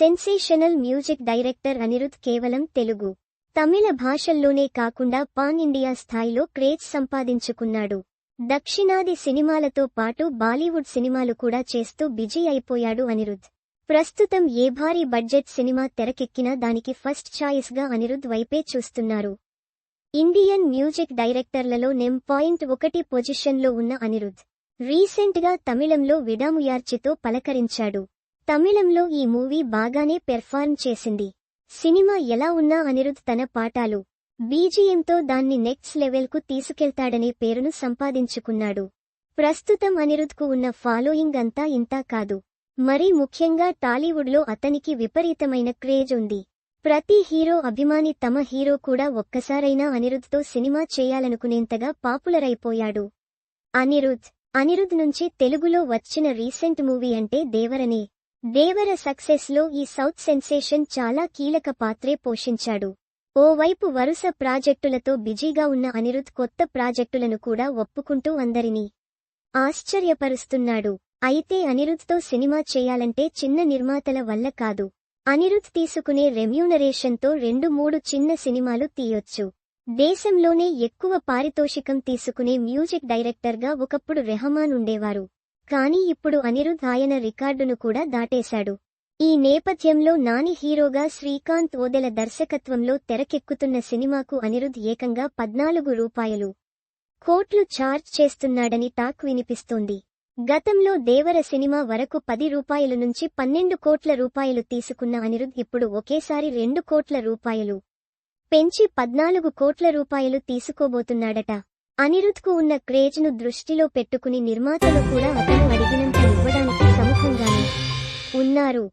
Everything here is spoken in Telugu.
సెన్సేషనల్ మ్యూజిక్ డైరెక్టర్ అనిరుద్ కేవలం తెలుగు తమిళ భాషల్లోనే కాకుండా పాన్ ఇండియా స్థాయిలో క్రేజ్ సంపాదించుకున్నాడు. దక్షిణాది సినిమాలతో పాటు బాలీవుడ్ సినిమాలు కూడా చేస్తూ బిజీ అయిపోయాడు అనిరుద్ ప్రస్తుతం ఏ భారీ బడ్జెట్ సినిమా తెరకెక్కినా దానికి ఫస్ట్ ఛాయిస్గా అనిరుద్ వైపే చూస్తున్నారు. ఇండియన్ మ్యూజిక్ డైరెక్టర్లలో నెం పాయింట్ ఒకటి పొజిషన్లో ఉన్న అనిరుద్ రీసెంట్గా తమిళంలో విడాముయార్చితో పలకరించాడు. తమిళంలో ఈ మూవీ బాగానే పెర్ఫార్మ్ చేసింది. సినిమా ఎలా ఉన్నా అనిరుద్ తన పాటాలు బీజీఎంతో దాన్ని నెక్స్ట్ లెవెల్కు తీసుకెళ్తాడనే పేరును సంపాదించుకున్నాడు. ప్రస్తుతం అనిరుద్కు ఉన్న ఫాలోయింగ్ అంతా ఇంతా కాదు. మరీ ముఖ్యంగా టాలీవుడ్లో అతనికి విపరీతమైన క్రేజ్ ఉంది. ప్రతి హీరో అభిమాని తమ హీరో కూడా ఒక్కసారైనా అనిరుద్తో సినిమా చేయాలనుకునేంతగా పాపులర్ అయిపోయాడు అనిరుద్ అనిరుద్ నుంచి తెలుగులో వచ్చిన రీసెంట్ మూవీ అంటే దేవరనే. దేవర సక్సెస్లో ఈ సౌత్ సెన్సేషన్ చాలా కీలక పాత్రే పోషించాడు. ఓవైపు వరుస ప్రాజెక్టులతో బిజీగా ఉన్న అనిరుద్ కొత్త ప్రాజెక్టులను కూడా ఒప్పుకుంటూ అందరినీ ఆశ్చర్యపరుస్తున్నాడు. అయితే అనిరుద్తో సినిమా చేయాలంటే చిన్న నిర్మాతల వల్ల కాదు. అనిరుద్ తీసుకునే రెమ్యూనరేషన్తో రెండు మూడు చిన్న సినిమాలు తీయొచ్చు. దేశంలోనే ఎక్కువ పారితోషికం తీసుకునే మ్యూజిక్ డైరెక్టర్గా ఒకప్పుడు రెహమాన్ ఉండేవారు. కానీ ఇప్పుడు అనిరుద్ ఆయన రికార్డును కూడా దాటేశాడు. ఈ నేపథ్యంలో నాని హీరోగా శ్రీకాంత్ ఓదెల దర్శకత్వంలో తెరకెక్కుతున్న సినిమాకు అనిరుద్ ఏకంగా పద్నాలుగు రూపాయలు. కోట్లు ఛార్జ్ చేస్తున్నాడని టాక్ వినిపిస్తోంది. గతంలో దేవర సినిమా వరకు పది రూపాయలు నుంచి పన్నెండు కోట్ల రూపాయలు తీసుకున్న అనిరుద్ ఇప్పుడు ఒకేసారి రెండు కోట్ల రూపాయలు. పెంచి పద్నాలుగు కోట్ల రూపాయలు తీసుకోబోతున్నాడట. అనిరుద్కు ఉన్న క్రేజ్ను దృష్టిలో పెట్టుకుని నిర్మాతలు కూడా అతను అడిగినంత ఇవ్వడానికి సముఖంగానే ఉన్నారు.